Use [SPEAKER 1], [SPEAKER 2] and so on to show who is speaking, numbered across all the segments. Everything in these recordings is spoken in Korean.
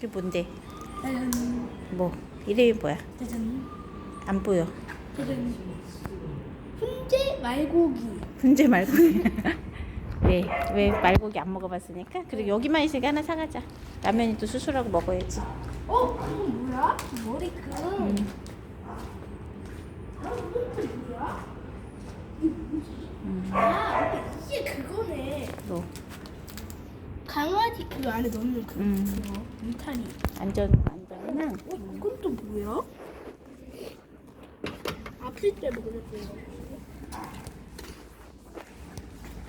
[SPEAKER 1] 그게 뭔데?
[SPEAKER 2] 짜잔
[SPEAKER 1] 뭐 이름이 뭐야?
[SPEAKER 2] 짜잔
[SPEAKER 1] 안 보여.
[SPEAKER 2] 짜잔 훈제 말고기
[SPEAKER 1] 훈제 말고기. 왜? 왜 말고기 안 먹어봤으니까? 그리고 여기만 있으니까 하나 사가자. 라면이 또 수술하고 먹어야지.
[SPEAKER 2] 어? 이거 뭐야? 머리끈
[SPEAKER 1] 음.
[SPEAKER 2] 아, 뭐야? 이게 뭐지? 아 이게 그거네
[SPEAKER 1] 또
[SPEAKER 2] 강아지 그 안에 넣는 그
[SPEAKER 1] 음.
[SPEAKER 2] 그거 울타리
[SPEAKER 1] 안전 안전은
[SPEAKER 2] 어? 이건 또 뭐야? 아플 때 먹는 거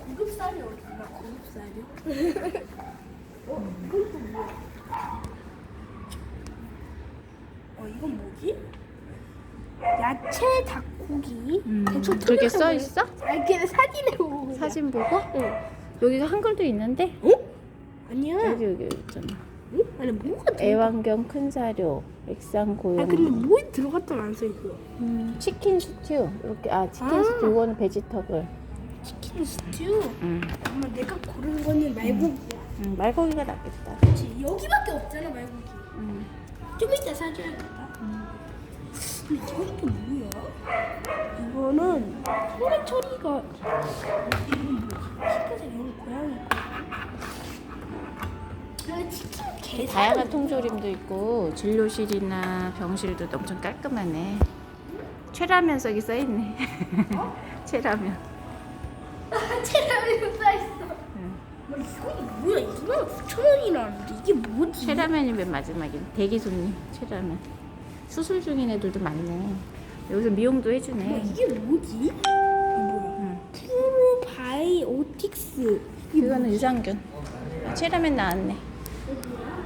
[SPEAKER 2] 고급살이 어딨나 고급살이? 어? 이건 또 뭐야? 어 이건 뭐지? 야채 닭고기
[SPEAKER 1] 음,
[SPEAKER 2] 대충
[SPEAKER 1] 그렇게 써. 있어?
[SPEAKER 2] 아니 그냥 사진에 보고 그냥.
[SPEAKER 1] 사진 보고?
[SPEAKER 2] 응.
[SPEAKER 1] 여기가 한글도 있는데?
[SPEAKER 2] 어? 아니야
[SPEAKER 1] 여기 여기 있잖아.
[SPEAKER 2] 응? 아니 뭐가 들어
[SPEAKER 1] 애완견 큰 사료, 액상
[SPEAKER 2] 아 근데
[SPEAKER 1] 고용,
[SPEAKER 2] 뭐에 들어갔다는 안 써있어
[SPEAKER 1] 음, 치킨 스튜 이렇게 아 치킨
[SPEAKER 2] 아.
[SPEAKER 1] 스튜 이거는 베지터블.
[SPEAKER 2] 치킨 스튜
[SPEAKER 1] 음,
[SPEAKER 2] 엄마 내가 고른 거는 말고기야
[SPEAKER 1] 음, 말고기가 낫겠다.
[SPEAKER 2] 그치 여기밖에 없잖아 말고기
[SPEAKER 1] 음.
[SPEAKER 2] 좀 이따 사줘야겠다 근데 이건 또 뭐야? 이거는 소리 처리가 이건 뭐야? 핑크색 이건 고양이 거 여기 치킨 개
[SPEAKER 1] 다양한 통조림도 있고 진료실이나 병실도 엄청 깔끔하네. 최라면 석이 써 있네. 최라면.
[SPEAKER 2] 체라면이 써있어
[SPEAKER 1] 응.
[SPEAKER 2] 뭐 이건 뭐야? 2만 9천 원이라는데 이게 뭐지?
[SPEAKER 1] 최라면이 맨 마지막에 대기 손님 최라면. 수술 중인 애들도 많네. 여기서 미용도
[SPEAKER 2] 뭐
[SPEAKER 1] 해주네.
[SPEAKER 2] 이게 뭐지? 이게 뭐야?
[SPEAKER 1] 응.
[SPEAKER 2] 프로바이오틱스 이게
[SPEAKER 1] 그거는 유산균. 아, 최라면 나왔네. Thank you.